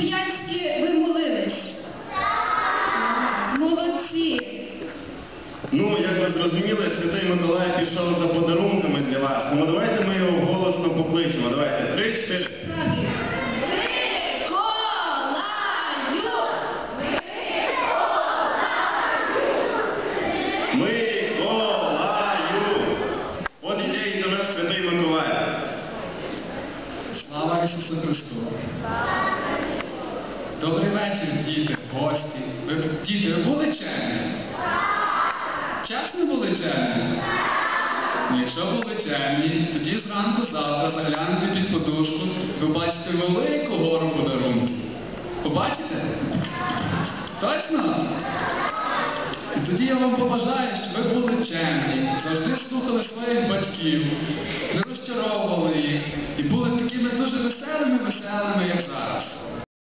християнські ви молились? Молодці. Ну, як ви зрозуміли, Святий Миколай пішов за подарунками для вас. Тому давайте ми його голосно покличемо. Давайте три, чотири. Слава Ісусу Христу! Добрий вечір, діти, гості. Ви, діти, ви були чемні? Чесно були чемні? Ну, якщо були чемні, тоді зранку завтра заглянете під подушку, ви бачите велику гору подарунків. Побачите? Точно? І тоді я вам побажаю, щоб ви були чемні, завжди слухали своїх батьків, не розчаровували їх,